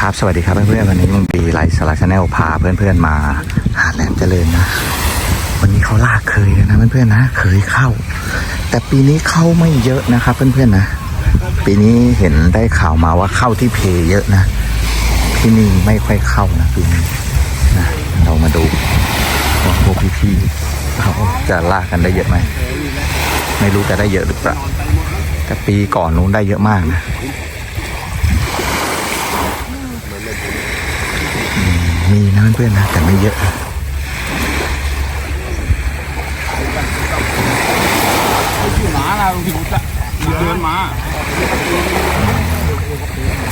ครับ สวัสดีครับเพื่อนๆวันนี้ลุงปีไลฟ์สาชแนลพาเพื่อนๆมาหาแหลมเจริญนะ วันนี้เขาลากเคยนนะเพื่อนๆนะเคยเข้า แต่ปีนี้เข้าไม่เยอะนะครับเพื่อนๆนะ ปีนี้เห็นได้ข่าวมาว่าเข้าที่เพเยอะนะ ที่นี่ไม่ค่อยเข้านะปีนี้นะเรามาดูว่าพวกพี่ๆเขาจะลากกันได้เยอะไหมไม่รู้จะได้เยอะหรือเปล่าแต่ปีก่อนนู้นได้เยอะมากนะ มีนะเพื่อนๆนะแต่ไม่เยอะนะอยู่หมาเราหิวจะเดินมา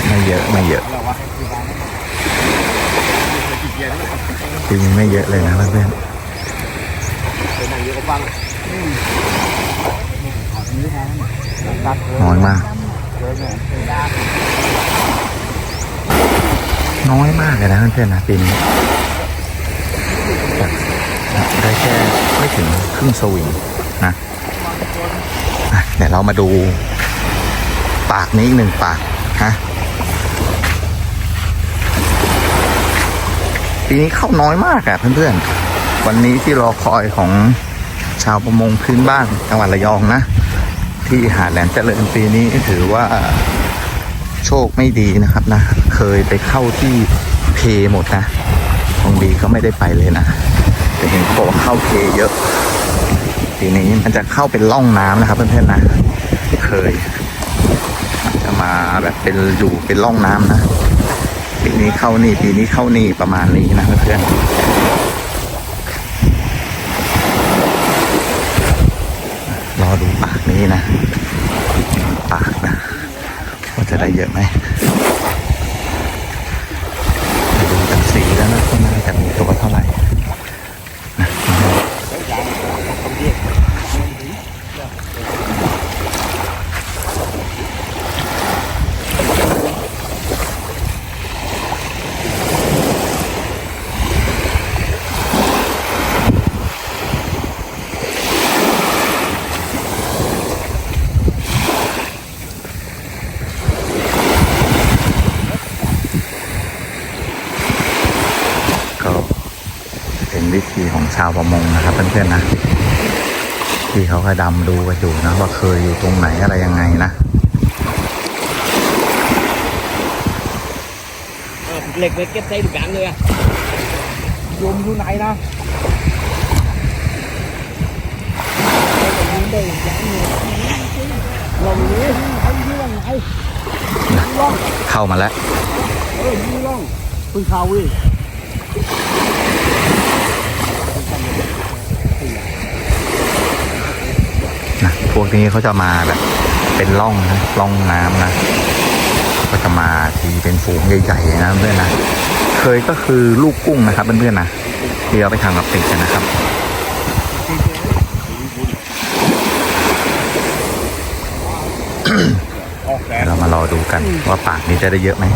ไม่เยอะไม่เยอะปีนี้ไม่เยอะเลยนะเพื่อนๆน้อยมาก น้อยมากเลยนะเพื่อนๆนะปีนี้แบบได้แค่ไม่ถึงครึ่งสวิงนะอะเดี๋ยวเรามาดูปากนี้อีกหนึ่งปากฮะปีนี้เข้าน้อยมากอะเพื่อนๆ วันนี้ที่รอคอยของชาวประมงพื้นบ้านจังหวัดระยองนะ ที่หาดแหลมเจริญปีนี้ถือว่า โชคไม่ดีนะครับนะ เคยไปเข้าที่เพหมดนะของดีก็ไม่ได้ไปเลยนะแต่เห็นเขาบอกว่าเข้าเพเยอะ ทีนี้มันจะเข้าเป็นร่องน้ำนะครับเพื่อนๆนะ เคย จะมาแบบเป็นอยู่เป็นร่องน้ำนะปีนี้เข้านี่ปีนี้เข้านี่ประมาณนี้นะเพื่อนรอดูปากนี้นะ จะได้เยอะไหมดูกันสีแล้วนะว่าน่าจะมีตัวเท่าไหร่นะก็เป็นวิธีของชาว ประมงนะครับเพื่อนๆนะที่เขาก็ดำดูกันอยู่นะว่าเคยอยู่ตรงไหนอะไรยังไงนะเหล็กไปเก็บใส่ถุงยางเลยอะโยมอยู่ไหนนะลองนี้เขาอยู่ล่องไหนล่องเข้ามาแล้วเอออยู่ล่องเพิ่งข่าวเว้ย นะ พวกนี้เขาจะมาแบบ เป็นร่องนะร่องน้ำนะ ก็จะมาทีเป็นฝูงใหญ่ๆนะเพื่อนนะ เคยก็คือลูกกุ้งนะครับเพื่อนๆนะที่เอาไปทำกับเป็ดกันนะครับเรามารอดูกันว่าปากนี้จะได้เยอะไหม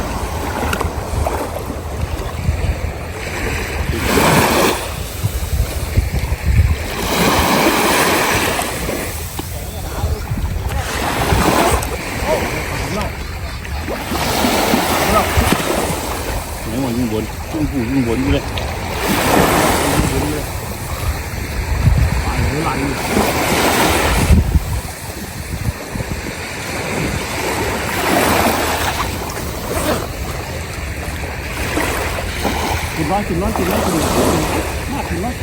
ไหนมันยิงบ นยิงผู้ยิงบนอยู่เลยไหลไหลกินร้อนกินร้อนกินร้อนกินร้อนมากกินร้อน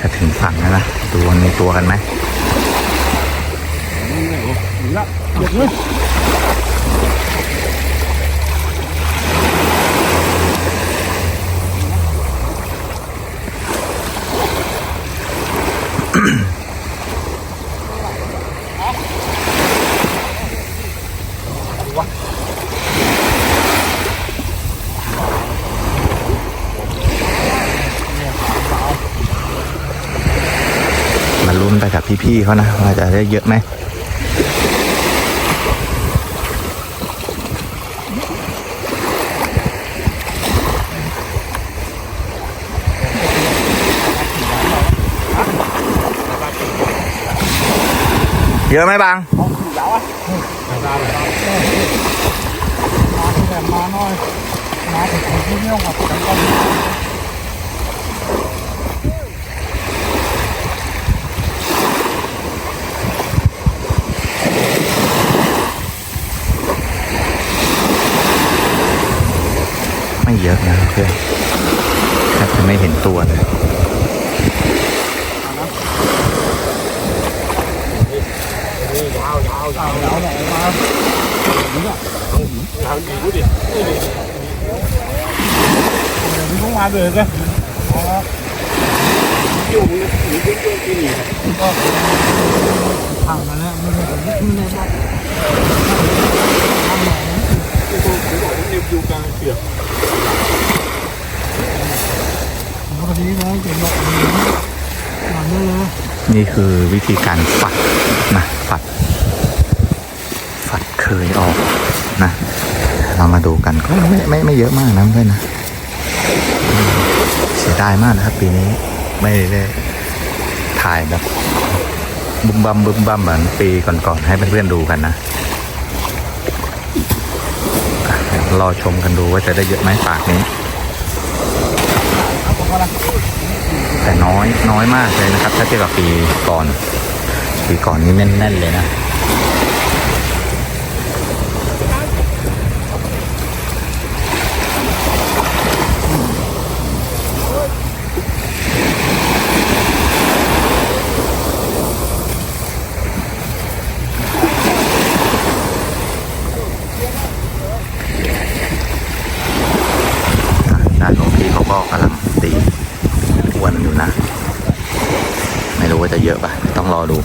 จะถึงฝั่งแล้วนะดูว่ามีตัวกันไหมนี่ไงโอ้ถึงละเด็ดเลยวะ มาลุ้นไปกับ พี่เขานะว่าจะได้เยอะไหมเยอะไหมบางเอาขึ้นยาวอะมาหน่อยมาถึงที่นี่กับผมก็ไม่ เยอะนะเพื่อนแทบจะไม่เห็นตัวเลยยาวยาวยาวยาวหน่อยมาทางดีดูดินี่ดิเดี๋ยวมึงต้องมาเลยกันอยู่มึงหนีเยอะๆที่นี่ก็ทางมาแล้วไม่ได้ไม่ได้ไม่ได้ทำห น่อยอยู่กลางเสือกปกตินะเก็บดอกนี้ทำได้เลยนี่คือวิธีการฝัดนะฝัดฝัดเคยออกนะ เรามาดูกันก็ไม่ไม่ไม่เยอะมากนะเพื่อนนะอืมเสียดายมากนะครับปีนี้ไม่ได้ถ่ายแบบบุมบัมบุมบัมเหมือนปีก่อนๆให้เพื่อนๆดูกันนะอะเดี๋ยว รอชมกันดูว่าจะได้เยอะไหมปากนี้ แต่น้อยน้อยมากเลยนะครับ ถ้าเทียบกับปีก่อนปีก่อนนี้แน่นๆเลยนะ ด้านของพี่เขาก็กำลังตีทวนอยู่นะ ไม่รู้ว่าจะเยอะปะต้องรอดู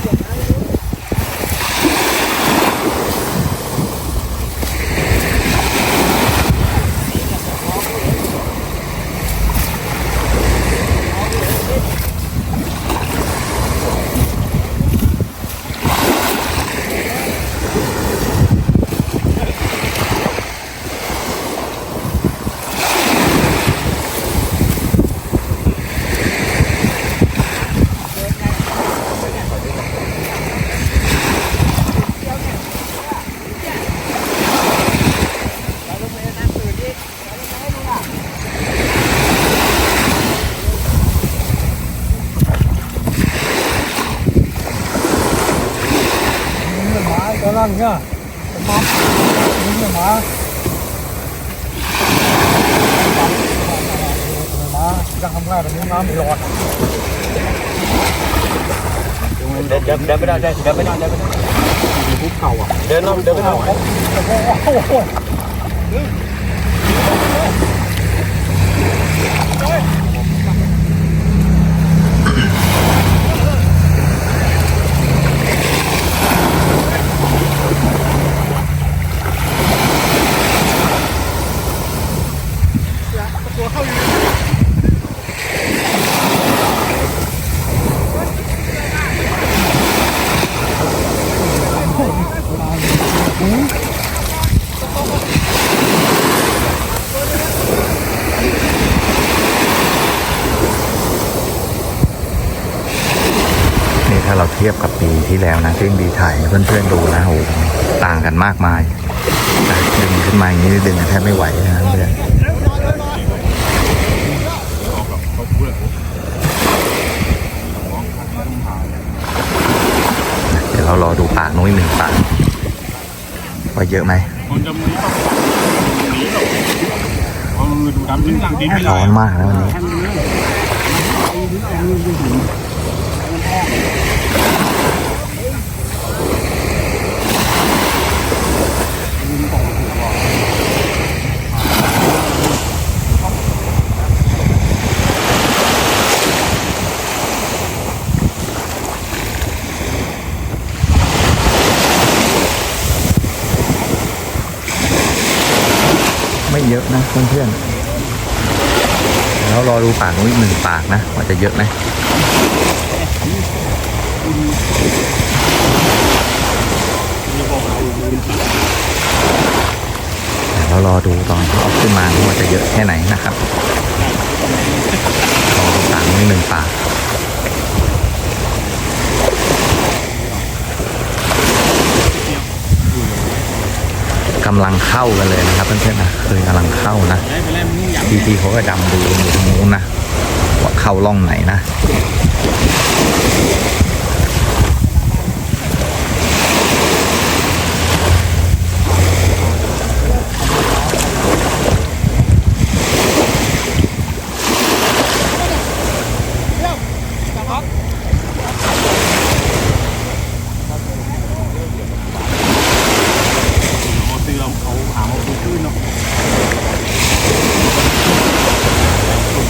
นี่หมา ก็ร่างนี่ยมานี่ยมาหมาจะทำงานแบบนี้น้ำไม่รอดเดินเดินเดินไม่ได้เดินเดินไม่ได้เดินไม่ได้ภูเขาอะเดินน้ำเดินไม่ได้โอ้โห ถ้าเราเทียบกับปีที่แล้วนะที่ดีถ่ายเพื่อนๆดูนะโอ้โหต่างกันมากมายดึงขึ้นมาอย่างนี้ดึงแทบไม่ไหวนะเพื่อนเดี๋ยวเรารอดูปากนู้นอีกหนึ่งปากว่าเยอะไหมร้อนมากนะวันนี้ ไม่เยอะนะเพื่อนๆ แล้วรอดูปากนู้นอีกหนึ่งปากนะว่าจะเยอะไหมเดี๋ยวเรารอดูตอนที่เอาขึ้นมาว่าจะเยอะแค่ไหนนะครับรอดูปากนู้นอีกหนึ่งปากกกำลังเข้ากันเลยนะครับเพื่อนๆนะเคยกำลังเข้านะไปไปเล่นมึงอยากพี่ๆเขาก็ดำดูอยู่ตรงนู้นนะว่า เข้าร่องไหนนะ เอาซื้อเราเขาหาเอาซื้อขึ้นเนาะ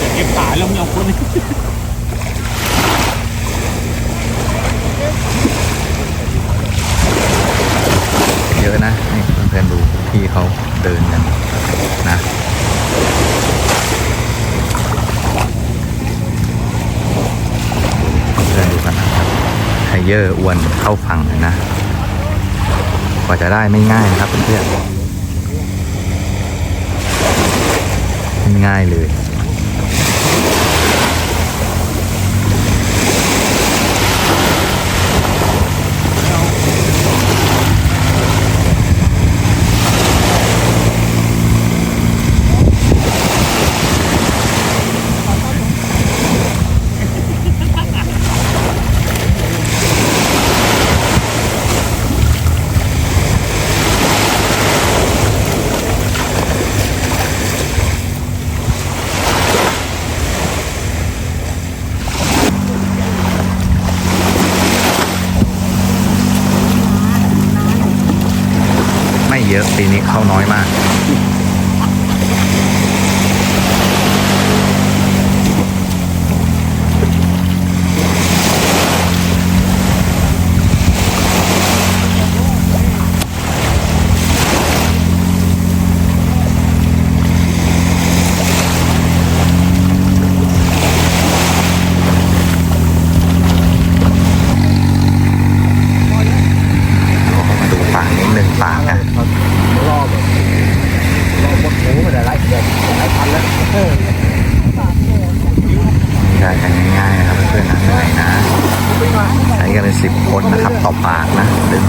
จะเก็บสายแล้วมึงเอาคนนี้ เยอะนะนี่เพื่อนๆดูพี่เขาเดินกันนะเพื่อนดูกันนะครับไฮ เยอร์อวนเข้าฝั่งนะ กว่าจะได้ไม่ง่ายนะครับเพื่อนๆไม่ง่ายเลย ปีนี้เข้าน้อยมาก มาดูปากนิดนึงปากนะ รอบรอบหมดหมูไม่ได้หลายเดือนหลายพันแล้วเออ ได้กันง่ายๆนะครับเพื่อนๆนะเหนื่อยนะ ใช้กันเป็นสิบคนนะครับ ต่อ ปากนะดึง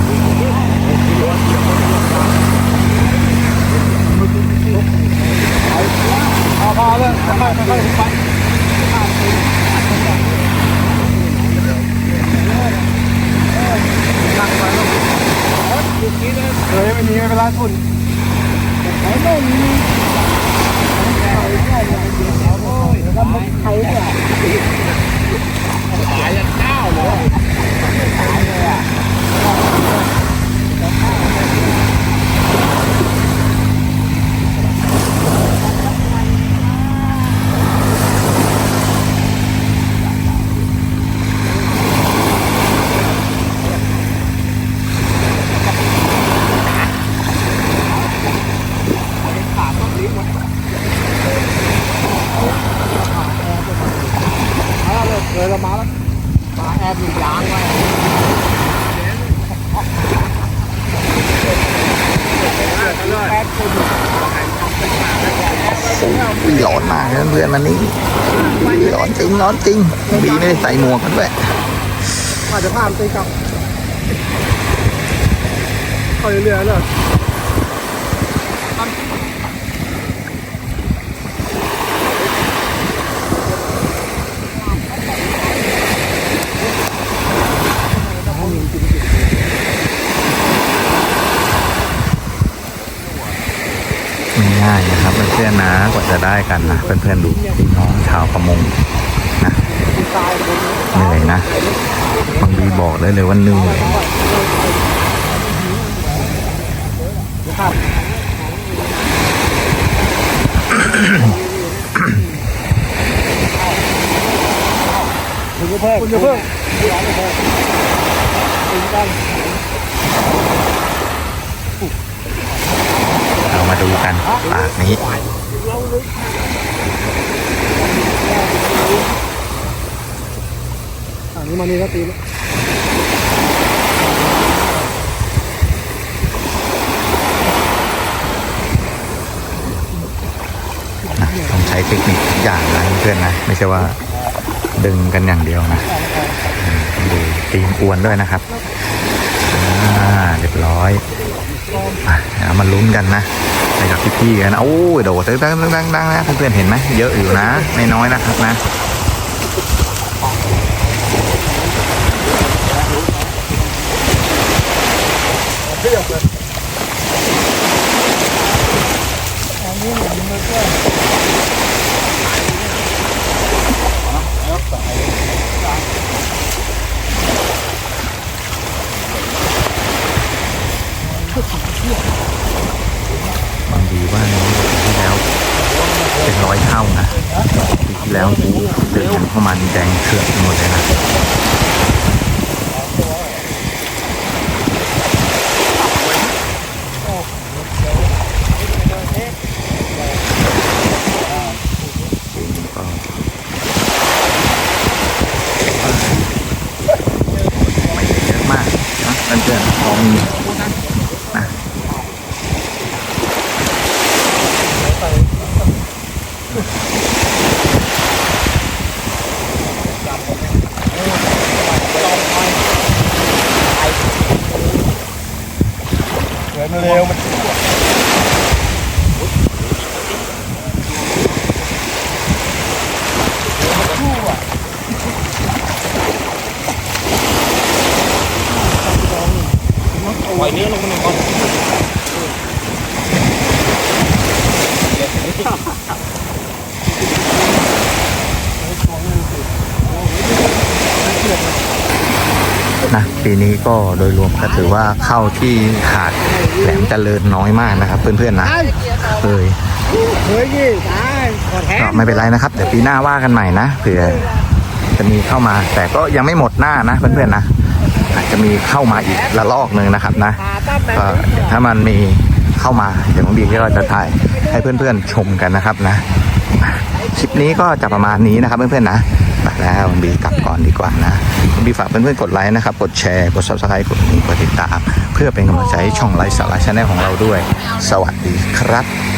เอาพอแล้วค่อยๆค่อยๆไปเคย ขายยันข้าเลยขายเลยอะแล้วเลยเรามาแล้วมาแอบอยู่ยางไว้ อุ้ยร้อนมากเพื่อนวันนี้ร้อนจริงร้อนจริงดีไม่ได้ใส่หมวกกันด้วยอาจจะพามตีกลับเข้าเรื่อยๆเลย ไม่ง่าย นะครับเพื่อนๆนะกว่าจะได้กันนะเพื่อนๆดูพี่น้องชาวประมงนะเหนื่อยนะบางทีบอกเลยเลยว่าเหนื่อยคุณจะเพิ่มคุณจะเพิ่มคุณจะเอา มาดูกันปากนี้อันนี้มานี่ก็ตีแล้วนะต้องใช้เทคนิคทุกอย่างนะเพื่อนๆนะ ไม่ใช่ว่าดึงกันอย่างเดียวนะอืมต้องดูตีมอวนด้วยนะครับ อ่า เรียบร้อยอะเดี๋ยว มาลุ้นกันนะไปกับพี่ๆกันนะโอ้ยโดดดังดังดังดังนะเพื่อนๆเห็นไหมเยอะอยู่นะไม่น้อยนะครับนะ บางทีว่าในปีที่แล้ว เป็นร้อยเท่านะปีที่แล้วโอ้โหเดินเข้ามานี่แดงเถือกไปหมดเลยนะก็ไม่ได้เยอะมากนะเพื่อนๆพอมีนะ เดินเร็วมันปล่อยเนื้อลงมาหนึ่งก่อน นะ ปีนี้ก็โดยรวมก็ถือว่าเข้าที่หาดแหลมเจริญน้อยมากนะครับ เพื่อนๆนะเอยก็ไม่เป็นไรนะครับ เดี๋ยวปีหน้าว่ากันใหม่นะเผื่อจะมีเข้ามา แต่ก็ยังไม่หมดหน้านะเพื่อนๆนะอาจจะมีเข้ามาอีกระลอกหนึ่งนะครับนะก็ถ้ามันมีเข้ามาเดี๋ยวน้องบีก็จะถ่ายให้เพื่อนๆชมกันนะครับนะ คลิปนี้ก็จะประมาณนี้นะครับเพื่อนๆนะไปแล้วบีกลับก่อนดีกว่านะบีฝากเพื่อนๆกดไลค์นะครับ กดแชร์ กดซับสไครต์กดกระดิ่งกดติดตาม เพื่อเป็นกำลังใจให้ช่องไลฟ์สาระชาแนลของเราด้วย สวัสดีครับ